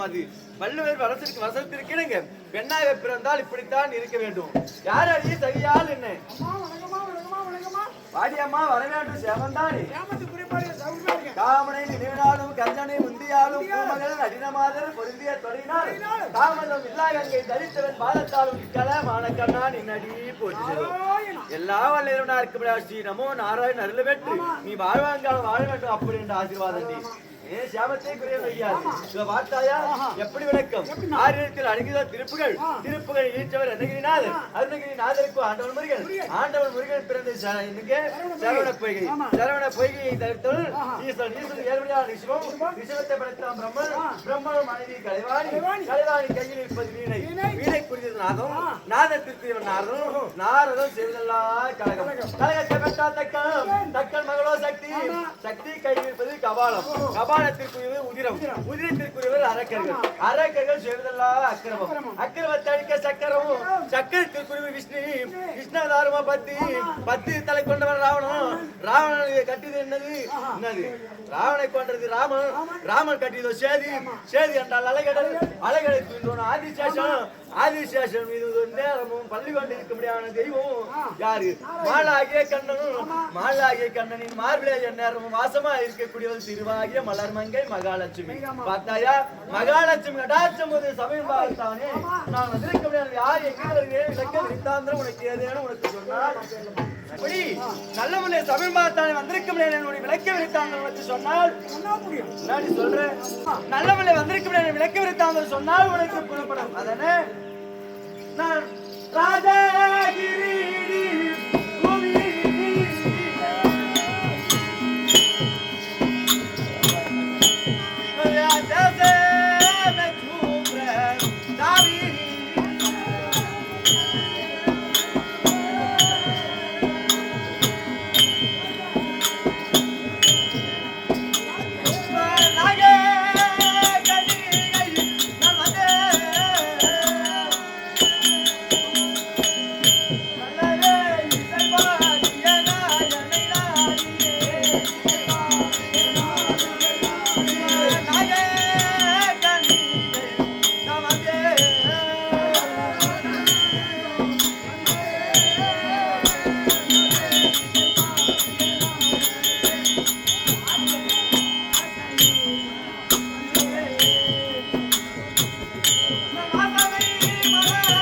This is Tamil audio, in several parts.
பயனும் அது. வள்ளுவர் வசத்திற்கு இணங்க பெண்ணாக பிறந்தால் இப்படித்தான் இருக்க வேண்டும். யார் அடி சரியால் என்ன? வாடியம்மா வர வேண்டும் இருக்கேன் காமனை நினைவினாலும் கஞ்சனை முந்தியாலும் பூமகள் அடினமாதர் பொருந்திய தொழினால் காமதம் இல்லா கங்கை தரித்தவன் பாதத்தாலும் இக்கல மானக்கண்ணா நின்னடி போச்சு. எல்லா வல்லிரவனா இருக்கும்படியா ஸ்ரீ நமோ நாராயண் அருள பெற்று நீ வாழ்வாங்காலம் வாழ வேண்டும் அப்படி என்ற ஆசீர்வாதம் நீ ஏ சாபத்தை குறைய வையாது இத பார்த்தாயா? எப்படி விளக்கம்? ஆரியத்தில் அணுகிற திருப்புகள். திருப்புகள் ஈற்றவர் அருணகிரிநாதர். அருணகிரிநாதருக்கு ஆண்டவன் முருகன். ஆண்டவன் முருகன் பிறந்த ச- எங்க சரவண பொய்கை. சரவண பொய்கையை தடுத்தவள் ஈஸ்வரன் ஈஸ்வரன் ஏழ்மையான ரிஷபம் ரிஷபத்தை படைத்தான் பிரம்மன். பிரம்மன் மனைவி கலைவாணி. கலைவாணி. கையில் இருப்பது வீணை. வீணை. குறித்தது நாதம். நாதத்திற்கு இவன் நாரதம் நாரதம் செய்வதெல்லாம் கழகம். கழகத்தை பெற்றா தக்கம். தக்கன். மகளோ சக்தி. சக்தி கையில் இருப்பது கபாலம் கபாலத்திற்குரியது உதிரம். உதிரத்திற்குரியவர் அரக்கர்கள். அரக்கர்கள் செய்வதெல்லாம் அக்கிரமம். அக்கிரமத்தை அழிக்க சக்கரமும் சக்கரத்திற்குரிய விஷ்ணு கிருஷ்ணதாரமா பத்தி பத்து தலை கொண்டவன் ராவணன். ராவணன் கட்டியது என்னது? என்னது? ராவனை கொன்றது ராமன். ராமன் கட்டியதோ சேதி. சேதி என்றால் அலைகடல் அலைகளை தூண்டோம் ஆதிசேஷன் மீது நேரமும் பள்ளி கொண்டு இருக்க முடியாத தெய்வம் யாரு மாலாகிய கண்ணனும் மாலாகிய கண்ணனின் மார்பிளைய நேரமும் வாசமா இருக்கக்கூடியவர் திருவாகிய மலர்மங்கை மகாலட்சுமி. பார்த்தாயா? மகாலட்சுமி கடாட்சம் போது சமயம் பார்த்தானே? நான் வந்திருக்க முடியாது யார் எங்கே வருகிறேன் விளக்க வித்தாந்திரம் உனக்கு ஏதேனும் உனக்கு சொன்னால்? அப்படி நல்ல முன்னே சமயம் பார்த்தானே வந்திருக்க முடியாது என்னுடைய விளக்க விரித்தாங்க உனக்கு சொன்னால். என்ன முன்னாடி சொல்றேன் நல்ல முன்னே வந்திருக்க முடியாது விளக்க விரித்தாங்க சொன்னால் உனக்கு புறப்படும் அதனே நான் ராஜகிரி.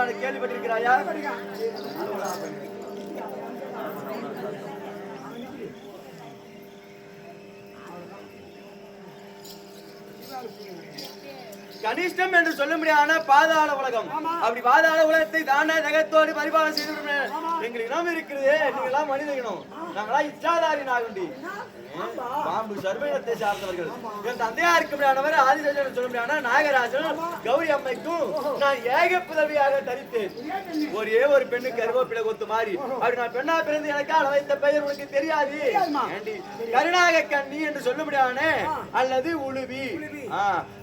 நான் கேள்விப்பட்டிருக்கிறாயா? கனிஷ்டம் என்று சொல்ல முடியாத பாதாள உலகம். அப்படி பாதாள உலகத்தை தாண்ட ஜகத்தோடு பரிபாலனை செய்து விடுவேன் எங்கள் இனம் இருக்கிறதே நீங்களாம் மனித இனம் நாங்களா இச்சாதாரி நாகுண்டி. பாம்பு சர்வயினத்தை சார்ந்தவர்கள். என் தந்தையா இருக்க முடியாதவர் ஆதிசேஷன் சொல்ல முடியாத நாகராஜன் கௌரி அம்மைக்கும் நான் ஏக புதவியாக தரித்தேன். ஒரே ஒரு பெண்ணு கருவேப்பிலை கொத்து மாறி அப்படி நான் பெண்ணா பிறந்து எனக்கு அள வைத்த பெயர் உனக்கு தெரியாது. கருணாக கண்ணி என்று சொல்ல முடியாதே அல்லது உழுவி.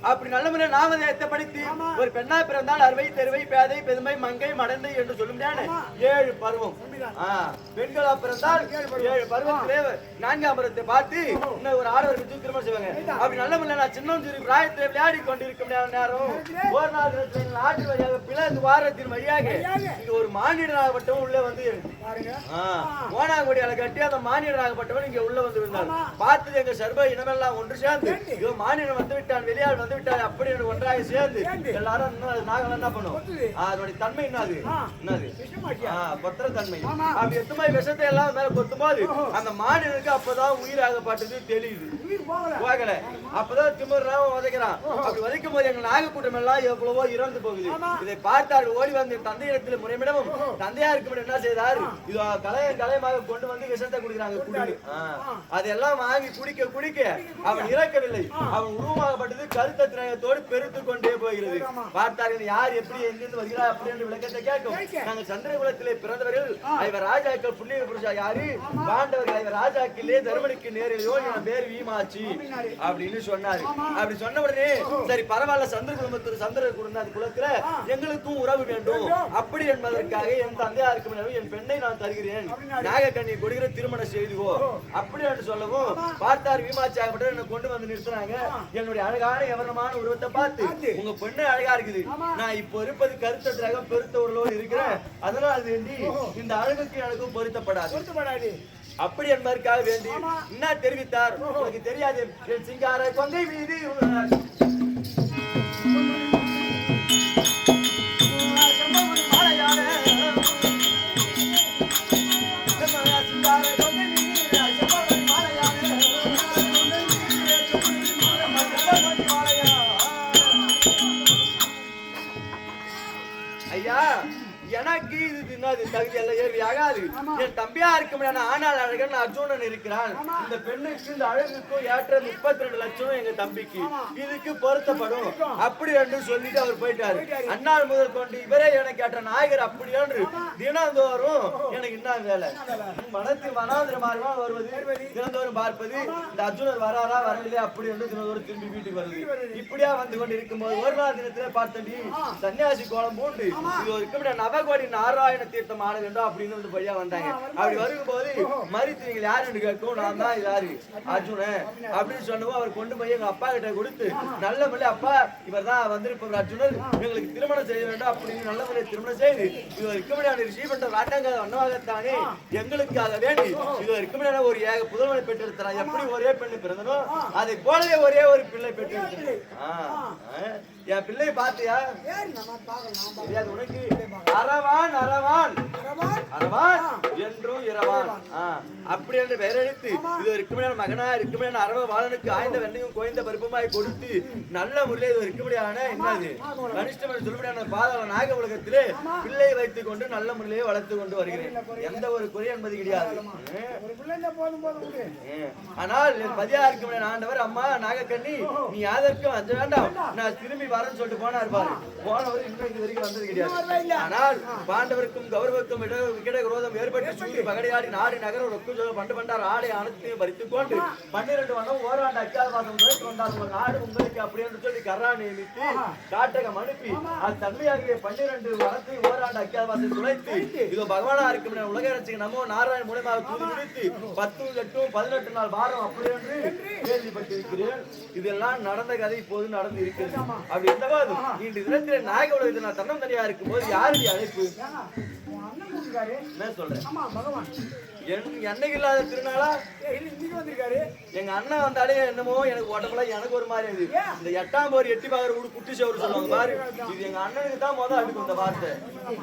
அப்படி நல்ல முறை நாமதேயத்தை படித்து ஒரு பெண்ணா பிறந்தால் அறுவை தெருவை பேதை பெருமை மங்கை மடந்தை என்று சொல்ல முடியாத ஏழு பருவம். பெண்களா பிறந்தால் ஏழு பருவத்திலே நான்காம் பருவத்தை பார்த்து இன்னும் ஒரு ஆடவருக்கு திருமணம் செய்வாங்க. அப்படி நல்ல முல்ல நான் சின்ன சிறு பிராயத்தில் விளையாடி கொண்டிருக்கும் நேரம் ஒரு நாள் நாட்டு வழியாக பிளந்து வாரத்தின் வழியாக இங்க ஒரு மானிடனாகப்பட்டவன் உள்ளே வந்து ஓனாங்குடியால கட்டி அந்த மானிடனாகப்பட்டவன் இங்க உள்ள வந்து விழுந்தார் பார்த்தது எங்க சர்வ இனமெல்லாம் ஒன்று சேர்ந்து. இதோ மானிடன் வந்து விட்டான் வெளியாள் வந்து விட்டான் அப்படி ஒன்றாக சேர்ந்து. எல்லாரும் இன்னும் நாங்கள் என்ன பண்ணுவோம் அதனுடைய தன்மை என்னது? என்னது? கொத்துற தன்மை அப்படி எத்துமாய் விஷத்தை எல்லாம் மேல கொத்தும் போது அந்த மானிடனுக்கு அப்பதான் உயிராகப்பட்டது தெரியுது. உயிர் போகல. அப்பதான் திமிர்றான் உதைக்கிறான். அப்படி உதைக்கும் போது எங்க நாகக்கூட்டம் எல்லாம் எவ்வளவோ இறந்து போகுது. இதை பார்த்தார் ஓடி வந்து தந்தையிடத்தில் முறைமிடவும் தந்தையாருக்கு என்ன செய்தார்? இது கலைய கலையமாக கொண்டு வந்து விஷத்தை குடிக்கிறாங்க குடி ஆ. அதெல்லாம் வாங்கி குடிக்க குடிக்க அவன் இறக்கவில்லை. அவன் உருவமாகப்பட்டது கருத்த திரயத்தோடு பெருத்து கொண்டே போகிறது. பார்த்தார்கள் யார் எப்படி எங்கிருந்து வருகிறார்? அப்படி என்று விளக்கத்தை கேட்கும். நாங்கள் சந்திரகுலத்திலே பிறந்தவர்கள். ஐவர் ராஜாக்கள் புண்ணிய புருஷா யாரு? பாண்டவர்கள் ஐவர் ராஜாக்களே தர்மனுக்கு நேரிலையோ என் பேர் வீமாச்சி அப்படின்னு சொன்னாரு. அப்படி சொன்ன உடனே சரி பரவாயில்ல சந்திர குடும்பத்தில் சந்திர குடும்ப அந்த குலத்துல எங்களுக்கும் உறவு வேண்டும். அப்படி என்பதற்காக என் தந்தையாருக்கு என் பெண்ணை நான் தருகிறேன். நாகக்கண்ணியை கொடுக்கிற திருமணம் செய்துவோ அப்படி என்று சொல்லவும் பார்த்தார் வீமாச்சி ஆகப்பட்ட என்னை கொண்டு வந்து நிறுத்துறாங்க என்னுடைய அழகான எவரமான உருவத்தை பார்த்து உங்க பெண்ணு அழகா இருக்குது. நான் இப்போ இருப்பது கருத்த திரகம் பெருத்த உருளோடு இருக்கிறேன் அதனால் வேண்டி இந்த அழகுக்கு எனக்கும் பொருத்தப்படாது. பொருத்தப்படாது. அப்படி என்பதற்காக வேண்டி என்ன தெரிவித்தார்? உங்களுக்கு தெரியாது. சிங்கார கொங்கை மீது ஆகாது. என் தம்பியா இருக்க ஆனால் அழகன் அர்ஜுனன் இருக்கிறான். இந்த பெண்ணுக்கு இந்த அழகுக்கும் ஏற்ற முப்பத்தி ரெண்டு லட்சம் எங்க தம்பிக்கு. இதுக்கு பொருத்தப்படும். அப்படி என்று சொல்லிட்டு அவர் போயிட்டாரு. அந்நாள் முதல் கொண்டு இவரே எனக்கு ஏற்ற நாயகர் அப்படி என்று தினந்தோறும் எனக்கு என்ன வேலை. மனத்தில் மனாந்திரமாக வருவது? தினந்தோறும் பார்ப்பது. இந்த அர்ஜுனர் வராரா வரலையா? அப்படி என்று தினந்தோறும் திரும்பி வீட்டுக்கு வருது இப்படியா வந்து கொண்டு இருக்கும்போது ஒரு நாள் தினத்திலே பார்த்தண்டி சன்னியாசி கோலம் பூண்டு. இது ஒரு நவகோடி நாராயண தீர்த்தம் ஆனது என்று அப்படின்னு வந்து வழியா வந்தாங்க. அப்படி வரும்போது மறித்து நீங்கள் யாரு என்று கேட்கும் நான் தான் யாரு? அர்ஜுனன் அப்படின்னு சொன்னவும் அவர் கொண்டு போய் எங்க அப்பா கிட்ட கொடுத்து நல்ல முறையில் அப்பா இவர் தான் வந்திருப்பவர் அர்ஜுனர் எங்களுக்கு திருமணம் செய்ய வேண்டும். அப்படின்னு நல்ல முறையில் திருமணம் செய்து இவர் இருக்க முடியாத ரிஷி பண்ற நாட்டங்க அன்னவாகத்தானே. எங்களுக்காக வேண்டி இவர் இருக்க முடியாத ஒரு ஏக புதல்வனை பெற்றெடுத்தார் எப்படி ஒரே பெண்ணு பிறந்தனோ அதை போலவே ஒரே ஒரு பிள்ளை ஆ. என் பிள்ளையை பார்க்கலாம் தெரியாது உனக்கு. அரவான் அரவான். அரவான்? அரவான். என்றும் இரவான். அப்படி என்று பெயரெடுத்து இது ஒரு இருக்குமையான மகனா இருக்குமையான அரவ வாழனுக்கு ஆய்ந்த வெண்ணையும் கோய்ந்த பருப்புமாய் கொடுத்து நல்ல முறையில் இது இருக்கும்படியான என்னது? கனிஷ்டமன் சொல்லும்படியான பாதாள நாக உலகத்திலே பிள்ளை வைத்துக் கொண்டு நல்ல முறையிலே வளர்த்து கொண்டு வருகிறேன். எந்த ஒரு குறை என்பது கிடையாது. ஒரு ஆனால் பதியா இருக்கும் ஆண்டவர் அம்மா நாகக்கண்ணி நீ யாதற்கும் அஞ்ச வேண்டாம். நான் திரும்பி வரேன்னு சொல்லிட்டு போனார் பாரு. போனவர் இன்னும் இது வரைக்கும் வந்தது கிடையாது. ஆனால் பாண்டவருக்கும் கௌரவருக்கும் இட விரோதம் ஏற்பட்டு சூரி பகடையாடி நாடு நகரம் ரொக்கு பண்டு பண்டார் ஆடை அனைத்தையும் பறித்துக் கொண்டு பன்னிரண்டு வண்ணம் ஓராண்டு துறை கொண்டார் உங்கள் நாடு உங்களுக்கு அப்படி என்று சொல்லி கர்ரா நியமித்து காட்டகம் அனுப்பி அது தன்மையாகிய பன்னிரண்டு வனத்தை ஓராண்டு அக்கியாவாசம் துளைத்து இதோ பகவானா இருக்கும் உலக அரசுக்கு நமோ நாராயண மூலமாக தூது பத்து எட்டும் பதினெட்டு நாள் வாரம் அப்படி என்று கேள்விப்பட்டிருக்கிறேன். இதெல்லாம் நடந்த கதை இப்போது நடந்து இருக்கிறது. அப்படி இருந்தபோது இன்று தினத்திலே நாயக உலகத்தில் நான் தன்னம் தனியா இருக்கும்போது யாருடைய அழைப்பு? என்ன சொல்றேன் ஆமா பகவான். என்னைக்கு இல்லாத திருநாளா? இன்னைக்கு வந்திருக்காரு. எங்க அண்ணன் வந்தாலே என்னமோ எனக்கு உடம்புல எனக்கு ஒரு மாதிரி இது இந்த எட்டாம் போர் எட்டி பாக்குற வீடு குட்டி சோறு சொல்லுவாங்க பாரு. இது எங்க அண்ணனுக்கு தான் முதல் அடுக்கும் இந்த வார்த்தை.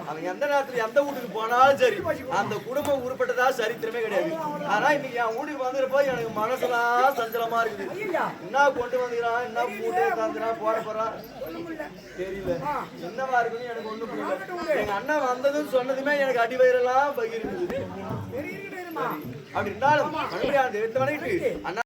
அவன் எந்த நேரத்துல எந்த வீட்டுக்கு போனாலும் சரி அந்த குடும்பம் உருப்பட்டதா சரித்திரமே கிடையாது. ஆனா இன்னைக்கு என் வீட்டுக்கு வந்திருப்போ எனக்கு மனசுலாம் சஞ்சலமா இருக்குது. என்ன கொண்டு வந்துக்கிறான் என்ன மூட்டை தந்துறான் போட போறான் தெரியல. என்னவா இருக்குன்னு எனக்கு ஒண்ணும் புரியல. எங்க அண்ணன் வந்ததும் சொன்னதுமே எனக்கு இருக்கட்டும் இருமா அப்படி இருந்தாலும் மறுபடியும் அந்த எடுத்து வணங்கிட்டு